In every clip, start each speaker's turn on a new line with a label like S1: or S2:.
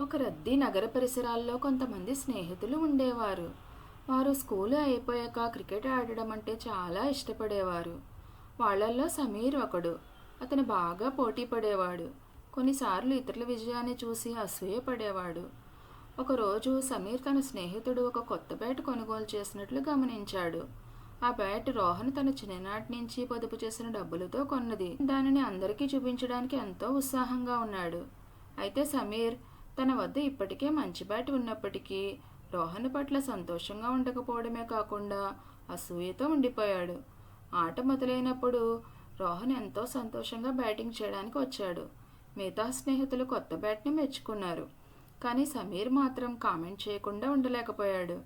S1: ఒక రద్దీ నగర పరిసరాల్లో కొంతమంది స్నేహితులు ఉండేవారు. వారు స్కూలు అయిపోయాక క్రికెట్ ఆడడం అంటే చాలా ఇష్టపడేవారు. వాళ్ళల్లో సమీర్ ఒకడు. అతను బాగా పోటీ పడేవాడు. కొన్నిసార్లు ఇతరుల విజయాన్ని చూసి అసూయపడేవాడు ఒకరోజు సమీర్ తన స్నేహితుడు ఒక కొత్త బ్యాట్ కొనుగోలు చేసినట్లు గమనించాడు. ఆ బ్యాట్ రోహన్ తన చిన్ననాటి నుంచి పొదుపు చేసిన డబ్బులతో కొన్నది. దానిని అందరికీ చూపించడానికి ఎంతో ఉత్సాహంగా ఉన్నాడు. అయితే సమీర్ తన వద్ద ఇప్పటికే మంచి బ్యాట్ ఉన్నప్పటికీ రోహన్ పట్ల సంతోషంగా ఉండకపోవడమే కాకుండా అసూయతో ఉండిపోయాడు. ఆట మొదలైనప్పుడు రోహన్ ఎంతో సంతోషంగా బ్యాటింగ్ చేయడానికి వచ్చాడు. మిగతా స్నేహితులు కొత్త బ్యాట్ని మెచ్చుకున్నారు. కానీ సమీర్ మాత్రం కామెంట్ చేయకుండా ఉండలేకపోయాడు.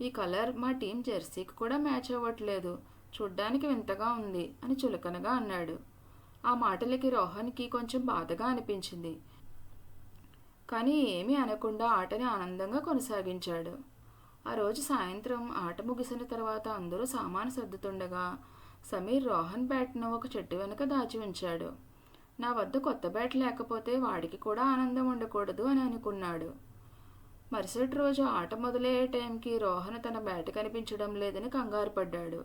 S1: ఈ కలర్ మా టీం జెర్సీకి కూడా మ్యాచ్ అవ్వట్లేదు. చూడ్డానికి వింతగా ఉంది అని చులకనగా అన్నాడు. ఆ మాటలకి రోహన్కి కొంచెం బాధగా అనిపించింది. కానీ ఏమీ అనకుండా ఆటని ఆనందంగా కొనసాగించాడు. ఆ రోజు సాయంత్రం ఆట ముగిసిన తర్వాత అందరూ సామాను సర్దుతుండగా సమీర్ రోహన్ బ్యాట్ను ఒక చెట్టు వెనుక దాచి ఉంచాడు. నా వద్ద కొత్త బ్యాట్ లేకపోతే వాడికి కూడా ఆనందం ఉండకూడదు అని అనుకున్నాడు. మరుసటి రోజు ఆట మొదలయ్యే టైంకి రోహన్ తన బ్యాట్ కనిపించడం లేదని కంగారు పడ్డాడు.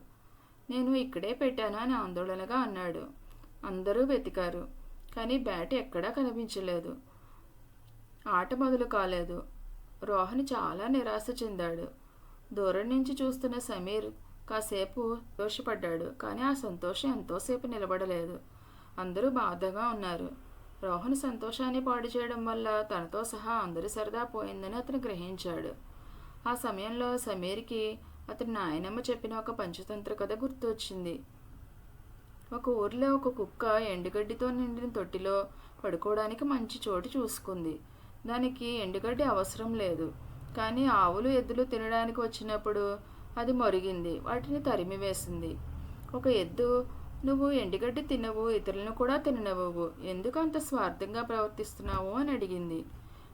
S1: నేను ఇక్కడే పెట్టాను అని ఆందోళనగా అన్నాడు. అందరూ వెతికారు కానీ బ్యాట్ ఎక్కడా కనిపించలేదు. ఆట మొదలు కాలేదు. రోహన్ చాలా నిరాశ చెందాడు. దూరం నుంచి చూస్తున్న సమీర్ కాసేపు దోషపడ్డాడు కానీ ఆ సంతోషం ఎంతోసేపు నిలబడలేదు. అందరూ బాధగా ఉన్నారు. రోహన్ సంతోషాన్ని పాడు చేయడం వల్ల తనతో సహా అందరి సరదా పోయిందని అతను గ్రహించాడు. ఆ సమయంలో సమీర్కి అతని నాయనమ్మ చెప్పిన ఒక పంచతంత్ర కథ గుర్తొచ్చింది. ఒక ఊర్లో ఒక కుక్క ఎండుగడ్డితో నిండిన తొట్టిలో పడుకోవడానికి మంచి చోటు చూసుకుంది. దానికి ఎండుగడ్డి అవసరం లేదు. కానీ ఆవులు ఎద్దులు తినడానికి వచ్చినప్పుడు అది మరిగింది. వాటిని తరిమి వేసింది. ఒక ఎద్దు నువ్వు ఎండుగడ్డి తినవు ఇతరులను కూడా తిననవ్వు ఎందుకు అంత స్వార్థంగా ప్రవర్తిస్తున్నావు? అని అడిగింది.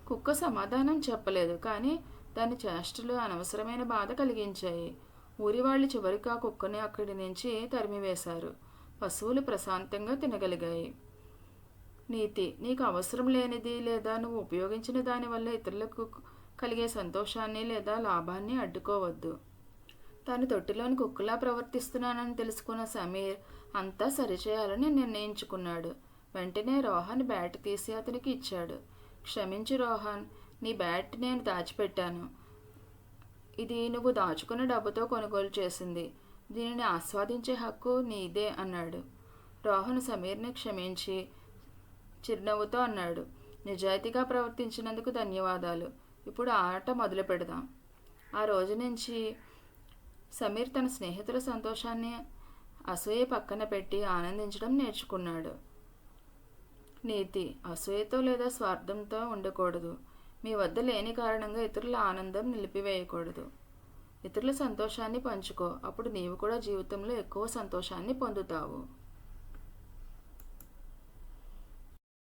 S1: కుక్క సమాధానం చెప్పలేదు. కానీ దాని చేష్టలు అనవసరమైన బాధ కలిగించాయి. ఊరి వాళ్ళు చివరికి ఆ కుక్కని అక్కడి నుంచి తరిమివేశారు పశువులు ప్రశాంతంగా తినగలిగాయి. నీతి. నీకు అవసరం లేనిది లేదా నువ్వు ఉపయోగించిన దానివల్ల ఇతరులకు కలిగే సంతోషాన్ని లేదా లాభాన్ని అడ్డుకోవద్దు. తాను తొట్టిలోని కుక్కలా ప్రవర్తిస్తున్నానని తెలుసుకున్న సమీర్ అంతా సరిచేయాలని నిర్ణయించుకున్నాడు. వెంటనే రోహన్ బ్యాట్ తీసి అతనికి ఇచ్చాడు. క్షమించు రోహన్ నీ బ్యాట్ నేను దాచిపెట్టాను. ఇది నువ్వు దాచుకున్న డబ్బుతో కొనుగోలు చేసింది. దీనిని ఆస్వాదించే హక్కు నీదే అన్నాడు. రోహన్ సమీర్ని క్షమించి చిరునవ్వుతో అన్నాడు. నిజాయితీగా ప్రవర్తించినందుకు ధన్యవాదాలు. ఇప్పుడు ఆట మొదలు పెడదాం. ఆ రోజు నుంచి సమీర్ తన స్నేహితుల సంతోషాన్ని అసూయ పక్కన పెట్టి ఆనందించడం నేర్చుకున్నాడు. నీతి అసూయతో లేదా స్వార్థంతో ఉండకూడదు. మీ వద్ద లేని కారణంగా ఇతరుల ఆనందం నిలిపివేయకూడదు. ఇతరుల సంతోషాన్ని పంచుకో. అప్పుడు నీవు కూడా జీవితంలో ఎక్కువ సంతోషాన్ని పొందుతావు.